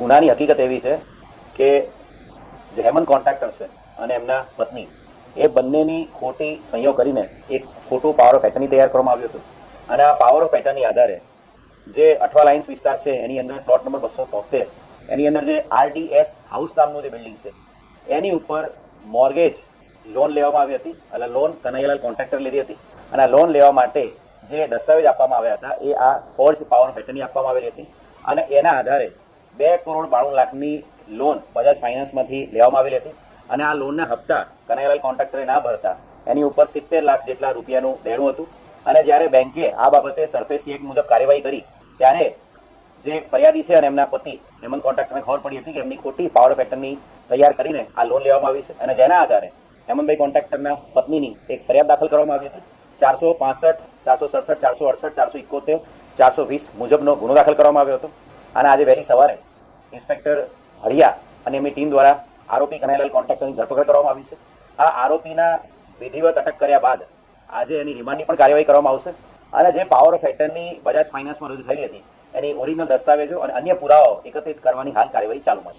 ગુનાની હકીકત એવી છે કે જે હેમન કોન્ટ્રાક્ટર છે અને એમના પત્ની, એ બંનેની ખોટી સંયોગ કરીને એક ખોટું પાવર ઓફ એટર્ની તૈયાર કરવામાં આવ્યું હતું. અને આ પાવર ઓફ એટર્ની આધારે જે અઠવા લાઇન્સ વિસ્તાર છે, એની અંદર પ્લોટ નંબર બસો તોતેર, એની અંદર જે આરડીએસ હાઉસ નામનું જે બિલ્ડિંગ છે, એની ઉપર મોર્ગેજ લોન લેવામાં આવી હતી. એટલે લોન કનૈયાલાલ કોન્ટ્રાક્ટર લીધી હતી. અને આ લોન લેવા માટે જે દસ્તાવેજ આપવામાં આવ્યા હતા, એ આ ફોર્જ પાવર ઓફ એટર્ની આપવામાં આવેલી હતી. અને એના આધારે બે કરોડ બાણું લાખની લોન બજાજ ફાઇનાન્સમાંથી લેવામાં આવેલી હતી અને આ લોનના હપ્તા કનૈયાલાલ કોન્ટ્રાક્ટરે ના ભરતા. એની ઉપર સિત્તેર લાખ જેટલા રૂપિયાનું દેણું હતું અને જ્યારે બેંકે આ બાબતે સરફેસી એક મુજબ કાર્યવાહી કરી, ત્યારે જે ફરિયાદી છે અને એમના પતિ, હેમંત કોન્ટ્રાક્ટરને ખબર પડી હતી કે એમની ખોટી પાવર ફેક્ટરની તૈયાર કરીને આ લોન લેવામાં આવી છે અને જેના આધારે હેમંતભાઈ કોન્ટ્રાક્ટરના પત્નીની એક ફરિયાદ દાખલ કરવામાં આવી હતી. ચારસો પાસઠ, ચારસો સડસઠ, ચારસો અડસઠ, ચારસો ઇકોતેર, ચારસો વીસ મુજબનો ગુનો દાખલ કરવામાં આવ્યો હતો. અને આજે વહેલી સવારે ઇન્સ્પેક્ટર હળિયા અને એમની ટીમ દ્વારા આરોપી કનૈયાલાલ કોન્ટ્રાક્ટરની ધરપકડ કરવામાં આવી છે. આ આરોપીના વિધિવત અટક કર્યા બાદ આજે એની રિમાન્ડની પણ કાર્યવાહી કરવામાં આવશે. અને જે પાવર ઓફ એટર્ની બજાજ ફાઇનાન્સમાં રજૂ થયેલી હતી, એની ઓરિજિનલ દસ્તાવેજો અને અન્ય પુરાવાઓ એકત્રિત કરવાની હાલ કાર્યવાહી ચાલુમાં છે.